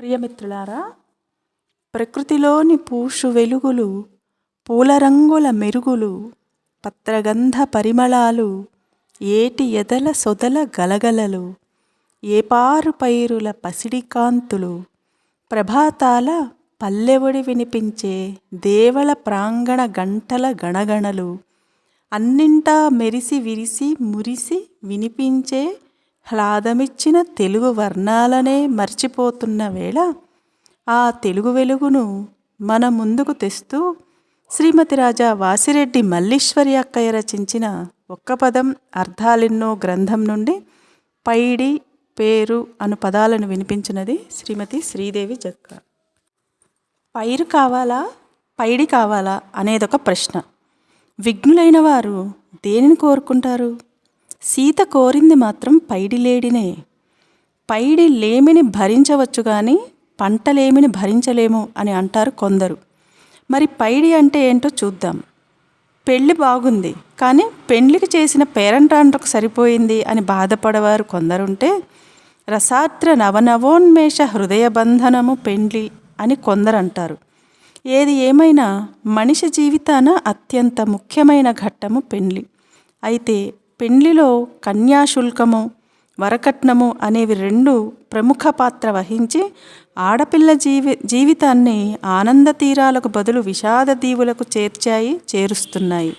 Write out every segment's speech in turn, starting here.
ప్రియమిత్రులారా ప్రకృతిలోని పూషు వెలుగులు పూల రంగుల మెరుగులు పత్రగంధ పరిమళాలు ఏటి ఎదల సొదల గలగలలు ఏపారు పైరుల పసిడి కాంతులు ప్రభాతాల పల్లెవడి వినిపించే దేవల ప్రాంగణ గంటల గణగణలు అన్నింటా మెరిసి విరిసి మురిసి వినిపించే హ్లాదమిచ్చిన తెలుగు వర్ణాలనే మర్చిపోతున్న వేళ ఆ తెలుగు వెలుగును మన ముందుకు తెస్తూ శ్రీమతి రాజా వాసిరెడ్డి మల్లీశ్వరి అక్కయ్య రచించిన ఒక్క పదం అర్థాలెన్నో గ్రంథం నుండి పైడి పేరు అను పదాలను వినిపించినది శ్రీమతి శ్రీదేవి జక్క. పైరు కావాలా పైడి కావాలా అనేదొక ప్రశ్న. విఘ్నులైన వారు దేనిని కోరుకుంటారు? సీత కోరింది మాత్రం పైడి లేడినే పైడి లేమిని భరించవచ్చు కానీ పంటలేమిని భరించలేము అని అంటారు కొందరు. మరి పైడి అంటే ఏంటో చూద్దాం. పెళ్ళి బాగుంది కానీ పెండ్లికి చేసిన పేరంటాండ్రకు సరిపోయింది అని బాధపడేవారు కొందరుంటే రసాత్ర నవనవోన్మేష హృదయ బంధనము పెండ్లి అని కొందరు అంటారు ఏది ఏమైనా మనిషి జీవితాన అత్యంత ముఖ్యమైన ఘట్టము పెండ్లి. అయితే పెండ్లిలో కన్యాశుల్కము వరకట్నము అనేవి రెండు ప్రముఖ పాత్ర వహించి ఆడపిల్ల జీవి జీవితాన్ని ఆనంద తీరాలకు బదులు విషాద దీవులకు చేర్చాయి చేరుస్తున్నాయి.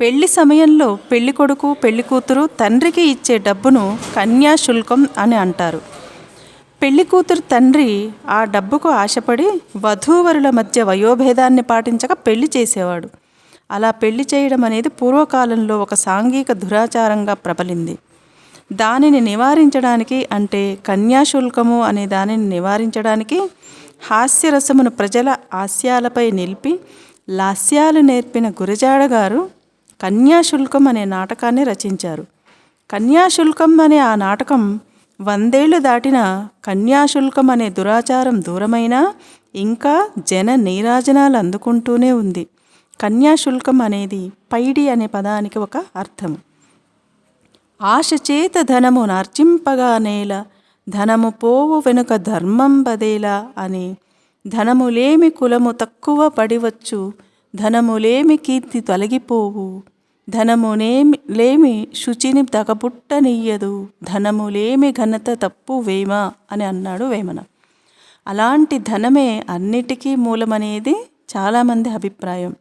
పెళ్ళి సమయంలో పెళ్ళి కొడుకు పెళ్ళి కూతురు తండ్రికి ఇచ్చే డబ్బును కన్యాశుల్కం అని అంటారు. పెళ్ళి కూతురు తండ్రి ఆ డబ్బుకు ఆశపడి వధూవరుల మధ్య వయోభేదాన్ని పాటించక పెళ్ళి చేసేవాడు. అలా పెళ్ళి చేయడం అనేది పూర్వకాలంలో ఒక సాంఘిక దురాచారంగా ప్రబలింది. దానిని నివారించడానికి అంటే కన్యాశుల్కము అనే దానిని నివారించడానికి హాస్యరసమును ప్రజల హాస్యాలపై నిలిపి లాస్యాలు నేర్పిన గురజాడ గారు కన్యాశుల్కం అనే నాటకాన్ని రచించారు. కన్యాశుల్కం అనే ఆ నాటకం వందేళ్ళు దాటిన కన్యాశుల్కం అనే దురాచారం దూరమైనా ఇంకా జన నీరాజనాలు అందుకుంటూనే ఉంది. కన్యాశుల్కం అనేది పైడి అనే పదానికి ఒక అర్థం ఆశచేత ధనము నార్చింపగా నేల ధనము పోవు వెనుక ధర్మం బదేలా అని ధనములేమి కులము తక్కువ పడివచ్చు ధనములేమి కీర్తి తొలగిపోవు ధనమునేమి లేమి శుచిని తగబుట్టనియ్యదు ధనములేమి ఘనత తప్పు వేమ అని అన్నాడు వేమన. అలాంటి ధనమే అన్నిటికీ మూలమనేది చాలామంది అభిప్రాయం.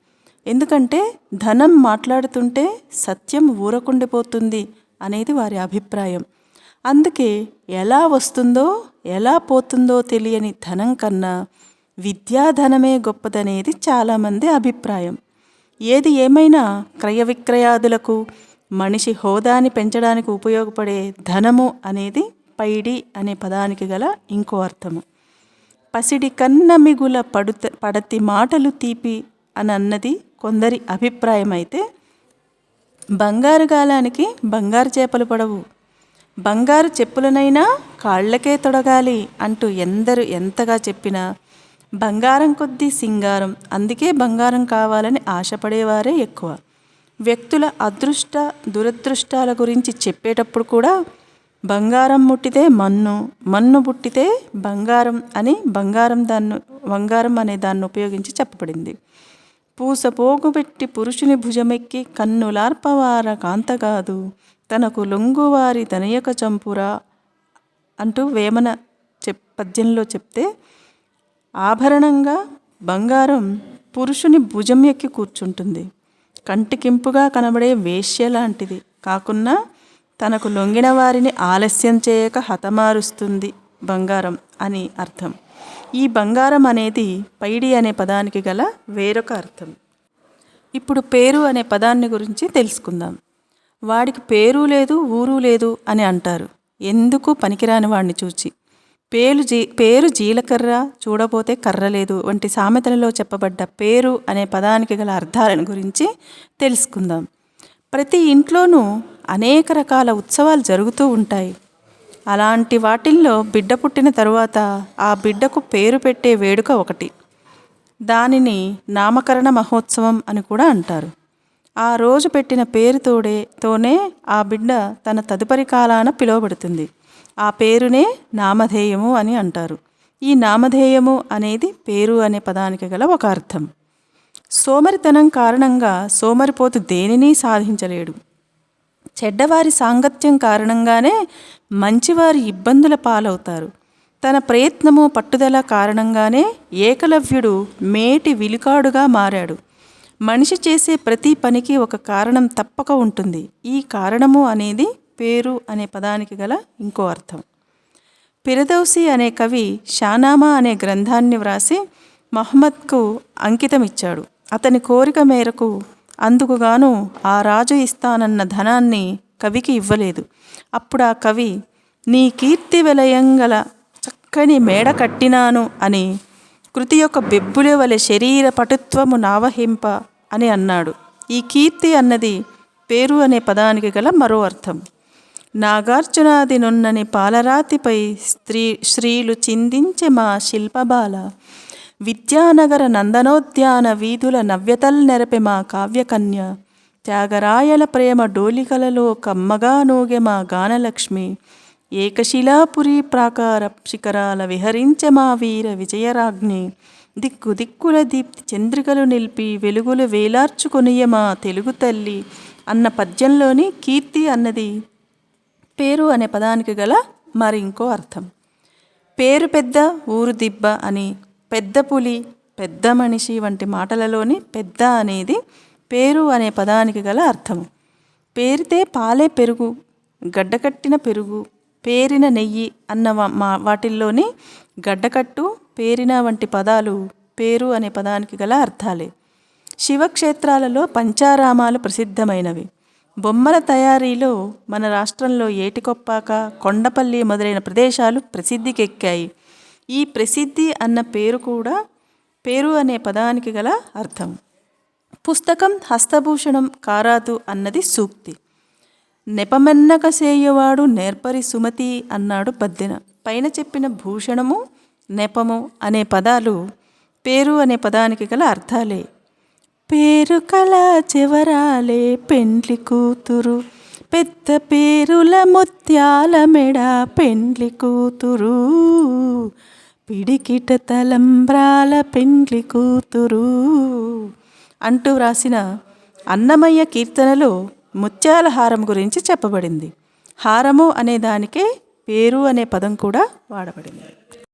ఎందుకంటే ధనం మాట్లాడుతుంటే సత్యం ఊరకుండిపోతుంది అనేది వారి అభిప్రాయం. అందుకే ఎలా వస్తుందో ఎలా పోతుందో తెలియని ధనం కన్నా విద్యాధనమే గొప్పదనేది చాలామంది అభిప్రాయం. ఏది ఏమైనా క్రయ విక్రయాదులకు మనిషి హోదాని పెంచడానికి ఉపయోగపడే ధనము అనేది పైడి అనే పదానికి గల ఇంకో అర్థము. పసిడి కన్న మిగుల పడుత పడతి మాటలు తీపి అని అన్నది కొందరి అభిప్రాయం అయితే బంగారు గాలానికి బంగారు చేపలు పడవు. బంగారు చెప్పులనైనా కాళ్ళకే తొడగాలి అంటూ ఎందరు ఎంతగా చెప్పినా బంగారం కొద్దీ సింగారం అందుకే బంగారం కావాలని ఆశపడేవారే ఎక్కువ. వ్యక్తుల అదృష్ట దురదృష్టాల గురించి చెప్పేటప్పుడు కూడా బంగారం ముట్టితే మన్ను మన్ను పుట్టితే బంగారం అని బంగారం దాన్ని బంగారం అనే దాన్ని ఉపయోగించి చెప్పబడింది. పూసపోగుబెట్టి పురుషుని భుజమెక్కి కన్నులార్పవార కాంతగాదు. తనకు లొంగువారి తనయక చంపురా అంటూ వేమన చెప్ పద్యంలో చెప్తే ఆభరణంగా బంగారం పురుషుని భుజం ఎక్కి కూర్చుంటుంది. కంటికింపుగా కనబడే వేశ్య లాంటిది. కాకున్నా తనకు లొంగిన వారిని ఆలస్యం చేయక హతమారుస్తుంది బంగారం అని అర్థం. ఈ బంగారం అనేది పైడి అనే పదానికి గల వేరొక అర్థం. ఇప్పుడు పేరు అనే పదాన్ని గురించి తెలుసుకుందాం. వాడికి పేరు లేదు ఊరు లేదు అని అంటారు. ఎందుకు పనికిరాని వాడిని చూచి. పేరు జీ పేరు జీలకర్ర చూడబోతే కర్ర లేదు వంటి సామెతలలో చెప్పబడ్డ పేరు అనే పదానికి గల అర్థాలను గురించి తెలుసుకుందాం. ప్రతి ఇంట్లోనూ అనేక రకాల ఉత్సవాలు జరుగుతూ ఉంటాయి. అలాంటి వాటిల్లో బిడ్డ పుట్టిన తరువాత ఆ బిడ్డకు పేరు పెట్టే వేడుక ఒకటి. దానిని నామకరణ మహోత్సవం అని కూడా అంటారు. ఆ రోజు పెట్టిన పేరుతోడే తోనే ఆ బిడ్డ తన తదుపరి కాలాన పిలువబడుతుంది. ఆ పేరునే నామధేయము అని అంటారు. ఈ నామధేయము అనేది పేరు అనే పదానికి గల ఒక అర్థం. సోమరితనం కారణంగా సోమరిపోతు దేనిని సాధించలేడు. చెడ్డవారి సాంగత్యం కారణంగానే మంచివారి ఇబ్బందుల పాలవుతారు. తన ప్రయత్నము పట్టుదల కారణంగానే ఏకలవ్యుడు మేటి విలుకాడుగా మారాడు. మనిషి చేసే ప్రతి పనికి ఒక కారణం తప్పక ఉంటుంది. ఈ కారణము అనేది పేరు అనే పదానికి గల ఇంకో అర్థం. పిరదౌసి అనే కవి షానామా అనే గ్రంథాన్ని వ్రాసి మహమ్మద్కు అంకితం ఇచ్చాడు అతని కోరిక మేరకు అందుకుగాను ఆ రాజు ఇస్తానన్న ధనాన్ని కవికి ఇవ్వలేదు. అప్పుడు ఆ కవి నీ కీర్తి విలయంగల చక్కని మేడ కట్టినాను అని కృతి యొక్క బెబ్బుల వలె శరీర పటుత్వము నావహింప అని అన్నాడు. ఈ కీర్తి అన్నది పేరు అనే పదానికి గల మరో అర్థం. నాగార్జునాది నున్నని పాలరాతిపై స్త్రీ స్త్రీలు చిందించే మా శిల్పబాల. విద్యానగర నందనోద్యాన వీధుల నవ్యతల్ నెరపె మా కావ్యకన్య. త్యాగరాయల ప్రేమ డోలికలలో కమ్మగా నూగె మా గానలక్ష్మి. ఏకశిలాపురి ప్రాకార శిఖరాల విహరించె మా వీర విజయరాజ్ఞి దిక్కు దిక్కుల దీప్తి చంద్రికలు నిలిపి వెలుగులు వేలార్చుకొనియ మా తెలుగు తల్లి. అన్న పద్యంలోని కీర్తి అన్నది పేరు అనే పదానికి గల మరి ఇంకో అర్థం. పేరు పెద్ద ఊరు దిబ్బ అని. పెద్ద పులి పెద్ద మనిషి వంటి మాటలలోని పెద్ద అనేది పేరు అనే పదానికి గల అర్థము. పేరితే పాలే పెరుగు గడ్డకట్టిన పెరుగు పేరిన నెయ్యి అన్న మా వాటిల్లోని గడ్డకట్టు పేరిన వంటి పదాలు పేరు అనే పదానికి గల అర్థాలే. శివక్షేత్రాలలో పంచారామాలు ప్రసిద్ధమైనవి. బొమ్మల తయారీలో మన రాష్ట్రంలో ఏటికొప్పాక కొండపల్లి మొదలైన ప్రదేశాలు ప్రసిద్ధికెక్కాయి. ఈ ప్రసిద్ధి అన్న పేరు కూడా పేరు అనే పదానికి గల అర్థం. పుస్తకం హస్తభూషణం కారాదు అన్నది సూక్తి. నెపమెన్నక సేయవాడు నేర్పరి సుమతి అన్నాడు పద్దెన పైన చెప్పిన భూషణము నెపము అనే పదాలు పేరు అనే పదానికి గల అర్థాలే. పేరు కళ చెవరాలే పెండ్లి కూతురు. పెద్ద పేరుల ముత్యాల మెడ పెండ్లి కూతురు. పిడికిట తలంబ్రాల పెండ్లి కూతురు అంటూ వ్రాసిన అన్నమయ్య కీర్తనలో ముత్యాల హారం గురించి చెప్పబడింది. హారము అనే దానికే పేరు అనే పదం కూడా వాడబడింది.